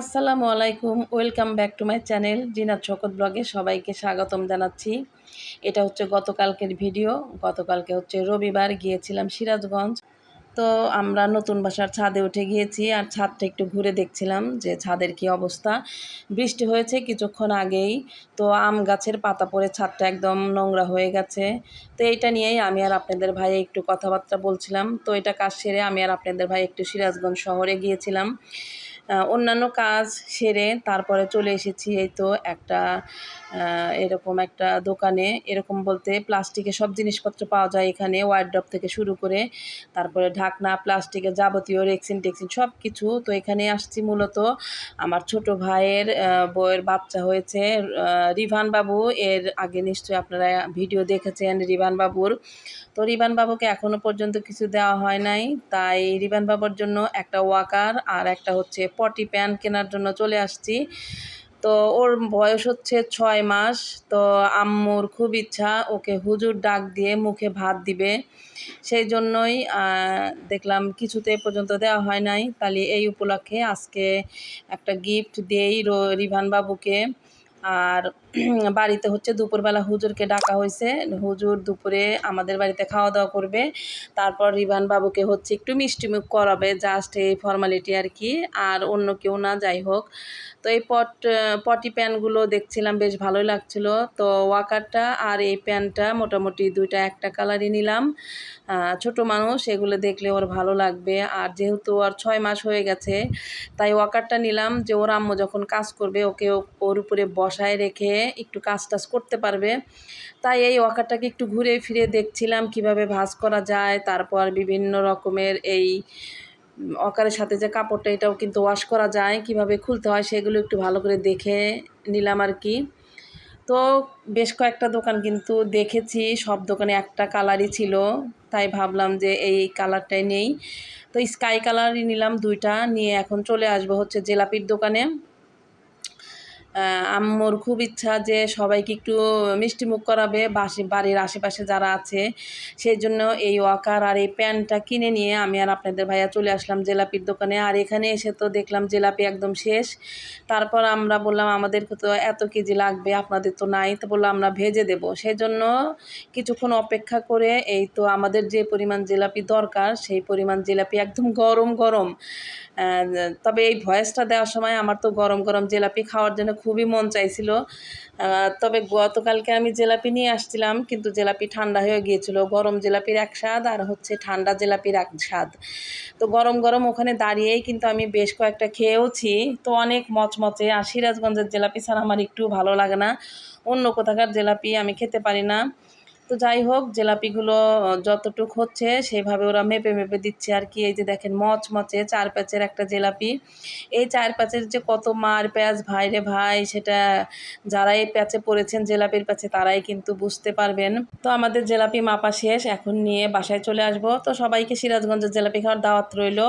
আসসালামু আলাইকুম, welcome back to my channel Zinat Shakat ব্লগে সবাইকে স্বাগতম জানাচ্ছি। এটা হচ্ছে গতকালকের ভিডিও, গতকালকে হচ্ছে রবিবার, গিয়েছিলাম সিরাজগঞ্জ। তো আমরা নতুন বাসার ছাদে উঠে গিয়েছি আর ছাদটা একটু ঘুরে দেখছিলাম যে ছাদের কি অবস্থা। বৃষ্টি হয়েছে কিছুক্ষণ আগেই, তো আম গাছের পাতা পড়ে ছাদটা একদম নোংরা হয়ে গেছে। তো এইটা নিয়েই আমি আর আপনাদের ভাই একটু কথাবার্তা বলছিলাম। তো এটা কাজ সেরে আমি আর আপনাদের ভাই একটু সিরাজগঞ্জ শহরে গিয়েছিলাম। অন্যান্য কাজ সেরে তারপরে চলে এসেছি এই তো একটা এরকম একটা দোকানে। এরকম বলতে প্লাস্টিকের সব জিনিসপত্র পাওয়া যায় এখানে ওয়ার্ড্রপ থেকে শুরু করে তারপরে ঢাকনা প্লাস্টিকের যাবতীয় রেক্সিন টেক্সিন সব কিছু তো এখানে আসছি মূলত। আমার ছোট ভাইয়ের আহ, বউয়ের বাচ্চা হয়েছে রিভান বাবু। এর আগে নিশ্চয়ই আপনারা ভিডিও দেখেছেন রিভান বাবুর। তো রিবান বাবুকে এখনও পর্যন্ত কিছু দেওয়া হয় নাই। তাই রিবান বাবুর জন্য একটা ওয়াকার আর একটা হচ্ছে পটি প্যান্ট কেনার জন্য চলে আসছি। তো ওর বয়স হচ্ছে ছয় মাস। তো আম্মুর খুব ইচ্ছা, ওকে হুজুর ডাক দিয়ে মুখে ভাত দিবে। সেই জন্যই দেখলাম কিছুতে পর্যন্ত দেওয়া হয় নাই। তাহলে এই উপলক্ষে আজকে একটা গিফট দিয়েই রিভান বাবুকে আর বাড়িতে হচ্ছে দুপুরবেলা হুজুরকে ডাকা হয়েছে। হুজুর দুপুরে আমাদের বাড়িতে খাওয়া দাওয়া করবে। তারপর রিভান বাবুকে হচ্ছে একটু মিষ্টিমুখ করাবে জাস্ট এই ফর্মালিটি আর কি, আর অন্য কেউ না, যাই হোক। তো এই পট, পটি প্যানগুলো দেখছিলাম, বেশ ভালোই লাগছিল। তো ওয়াকারটা আর এই প্যানটা মোটামুটি দুইটা একটা কালারই নিলাম। ছোট মানুষ, এগুলো দেখলে ওর ভালো লাগবে। আর যেহেতু ওর ছয় মাস হয়ে গেছে, তাই ওয়াকারটা নিলাম যে ওর আম্মু যখন কাজ করবে, ওকে ওর উপরে বসায় রেখে একটু কাজ টাজ করতে পারবে। তাই এই ওয়াকারটাকে একটু ঘুরে ফিরে দেখছিলাম কীভাবে ভাঁজ করা যায়। তারপর বিভিন্ন রকমের এই অকারের সাথে যে কাপড়টা, এটাও কিন্তু ওয়াশ করা যায়। কীভাবে খুলতে হয় সেগুলো একটু ভালো করে দেখে নিলাম আর কি। তো বেশ কয়েকটা দোকান কিন্তু দেখেছি, সব দোকানে একটা কালারই ছিল। তাই ভাবলাম যে এই কালারটাই নেই। তো স্কাই কালারই নিলাম দুইটা, নিয়ে এখন চলে আসব হচ্ছে জেলাপির দোকানে। আম্মুর খুব ইচ্ছা যে সবাইকে একটু মিষ্টি মুখ করাবে, বাসি, বাড়ির আশেপাশে যারা আছে। সেই জন্য এই ওয়াকার আর এই প্যান্টটা কিনে নিয়ে আমি আর আপনাদের ভাইয়া চলে আসলাম জেলাপির দোকানে। আর এখানে এসে তো দেখলাম জেলাপি একদম শেষ। তারপর আমরা বললাম আমাদেরকে তো এত কেজি লাগবে, আপনাদের তো নাই। তো বললাম আমরা ভেজে দেবো। সেই জন্য কিছুক্ষণ অপেক্ষা করে এই তো আমাদের যে পরিমাণ জেলাপি দরকার, সেই পরিমাণ জিলাপি একদম গরম গরম তবে এই ভয়েসটা দেওয়ার সময় আমার তো গরম গরম জিলাপি খাওয়ার জন্য খুবই মন চাইছিল। তবে গতকালকে আমি জেলাপি নিয়ে আসছিলাম, কিন্তু জেলাপি ঠান্ডা হয়ে গিয়েছিল। গরম জেলাপির এক স্বাদ আর হচ্ছে ঠান্ডা জেলাপির এক স্বাদ। তো গরম গরম ওখানে দাঁড়িয়েই কিন্তু আমি বেশ কয়েকটা খেয়েওছি। তো অনেক মচমচে, আর সিরাজগঞ্জের জেলাপি ছাড়া আমার একটু ভালো লাগে না। অন্য কোথাকার জেলাপি আমি খেতে পারি না। তো যাই হোক, জেলাপিগুলো যতটুক হচ্ছে সেইভাবে ওরা মেপে মেপে দিচ্ছে আর কি। এই যে দেখেন, মচমচে চার প্যাচের একটা জিলাপি। এই চার প্যাচের যে কত মার প্যাচ, ভাই রে ভাই, সেটা যারা এই প্যাচে পড়েছেন, জেলাপির প্যাচে, তারাই কিন্তু বুঝতে পারবেন। তো আমাদের জেলাপি মাপা শেষ, এখন নিয়ে বাসায় চলে আসব। তো সবাইকে সিরাজগঞ্জের জেলাপি খাওয়ার দাওয়াত রইল।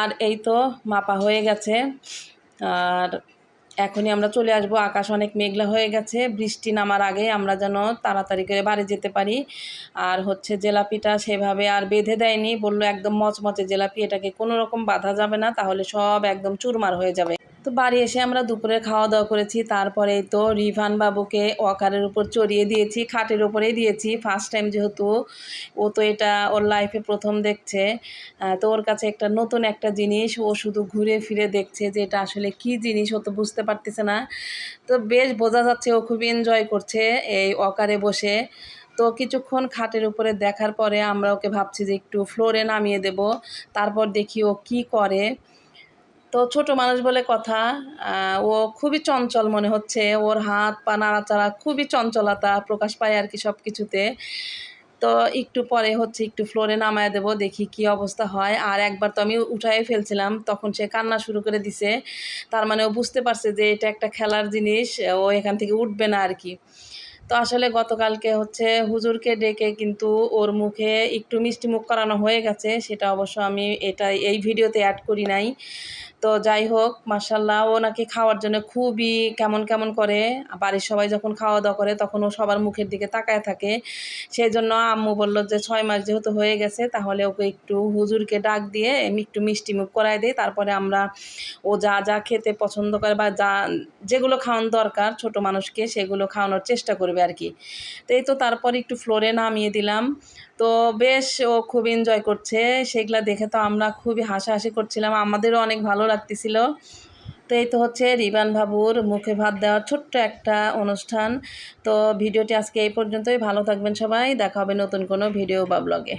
আর এই তো মাপা হয়ে গেছে। আর এখনই আমরা চলে আসব। আকাশ অনেক মেঘলা হয়ে গেছে। বৃষ্টি নামার আগে আমরা যেন তাড়াতাড়ি করে বাড়ি যেতে পারি। আর হচ্ছে জেলাপিটা সেভাবে আর বেঁধে দেয়নি। বলল একদম মচমচে জেলাপি। এটাকে কোনো রকম বাধা যাবে না। তাহলে সব একদম চুরমার হয়ে যাবে। তো বাড়ি এসে আমরা দুপুরে খাওয়া দাওয়া করেছি। তারপরে তো রিভান বাবুকে ওয়াকারের উপর চড়িয়ে দিয়েছি, খাটের উপরেই দিয়েছি। ফার্স্ট টাইম যেহেতু ও তো এটা ওর লাইফে প্রথম দেখছে। তো ওর কাছে একটা নতুন একটা জিনিস, ও শুধু ঘুরে ফিরে দেখছে যে এটা আসলে কি জিনিস, ও তো বুঝতে পারতেছে না। তো বেশ বোঝা যাচ্ছে ও খুব এনজয় করছে এই ওয়াকারে বসে। তো কিছুক্ষণ খাটের উপরে দেখার পরে আমরা ওকে ভাবছি যে একটু ফ্লোরে নামিয়ে দেব। তারপর দেখি ও কি করে। তো ছোট মানুষ বলে কথা ও খুবই চঞ্চল মনে হচ্ছে। ওর হাত পা নাড়াচাড়া খুবই চঞ্চলতা প্রকাশ পায় আর কি সব কিছুতে তো একটু পরে হচ্ছে একটু ফ্লোরে নামায় দেবো, দেখি কি অবস্থা হয়। আর একবার তো আমি উঠাই ফেলছিলাম, তখন সে কান্না শুরু করে দিছে। তার মানে ও বুঝতে পারছে যে এটা একটা খেলার জিনিস, ও এখান থেকে উঠবে না আর কি। তো আসলে গতকালকে হচ্ছে হুজুরকে ডেকে কিন্তু ওর মুখে একটু মিষ্টি মুখ করানো হয়ে গেছে। সেটা অবশ্য আমি এটা এই ভিডিওতে অ্যাড করি নাই। তো যাই হোক মার্শাল্লাহ ও নাকি খাওয়ার জন্য খুবই কেমন কেমন করে। বাড়ির সবাই যখন খাওয়া দাওয়া করে, তখন ও সবার মুখের দিকে তাকায় থাকে। সেই জন্য আম্মু বলল যে, ছয় মাস যেহেতু হয়ে গেছে, তাহলে ওকে একটু হুজুরকে ডাক দিয়ে একটু মিষ্টি মুখ করায় দিই। তারপরে আমরা ও যা যা খেতে পছন্দ করে বা যা, যেগুলো খাওয়ানো দরকার ছোট মানুষকে, সেগুলো খাওয়ানোর চেষ্টা করবে আর কি। তো এই তো তারপর একটু ফ্লোরে নামিয়ে দিলাম। তো বেশ ও খুব এনজয় করছে, সেগুলা দেখে তো আমরা খুবই হাসাহাসি করছিলাম। আমাদেরও অনেক ভালো লাগতেছিল তো এই তো হচ্ছে রিবান বাবুর মুখে ভাত দেওয়ার ছোট্ট একটা অনুষ্ঠান। তো ভিডিওটি আজকে এই পর্যন্তই। ভালো থাকবেন সবাই। দেখা হবে নতুন কোনো ভিডিও বা ব্লগে।